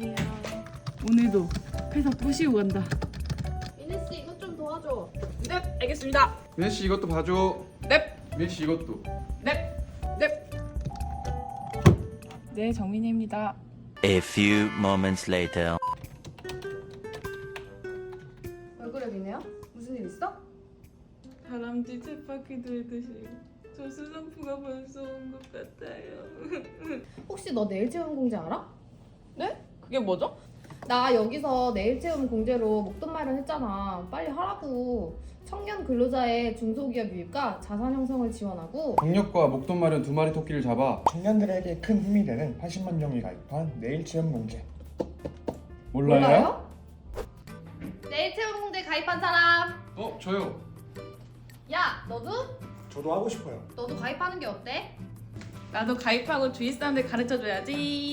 안녕하세요. 오늘도 회사 꼬시고 간다. 이네씨 이것 좀 도와줘. 네, 알겠습니다. 민혜 씨 이것도 봐줘. 넵, 민혜 씨 이것도. 넵, 넵. 네, 정민희입니다. A few moments later. 미네야? 무슨 일 있어? 다람쥐 쳇바퀴 들듯이 저 슬럼프가 벌써 온 것 같아요. 혹시 너 내일 체험 공제 알아? 네? 그게 뭐죠? 나 여기서 내일 체험 공제로 목돈 마련했잖아. 빨리 하라고. 청년 근로자의 중소기업 유입과 자산 형성을 지원하고 경력과 목돈 마련 두 마리 토끼를 잡아. 청년들에게 큰 힘이 되는 80만 명이 가입한 내일 체험 공제. 몰라요? 내일 체험 공제 가입한 사람. 어 저요. 야, 너도? 저도 하고 싶어요. 너도 가입하는 게 어때? 나도 가입하고 주위 사람들 가르쳐 줘야지.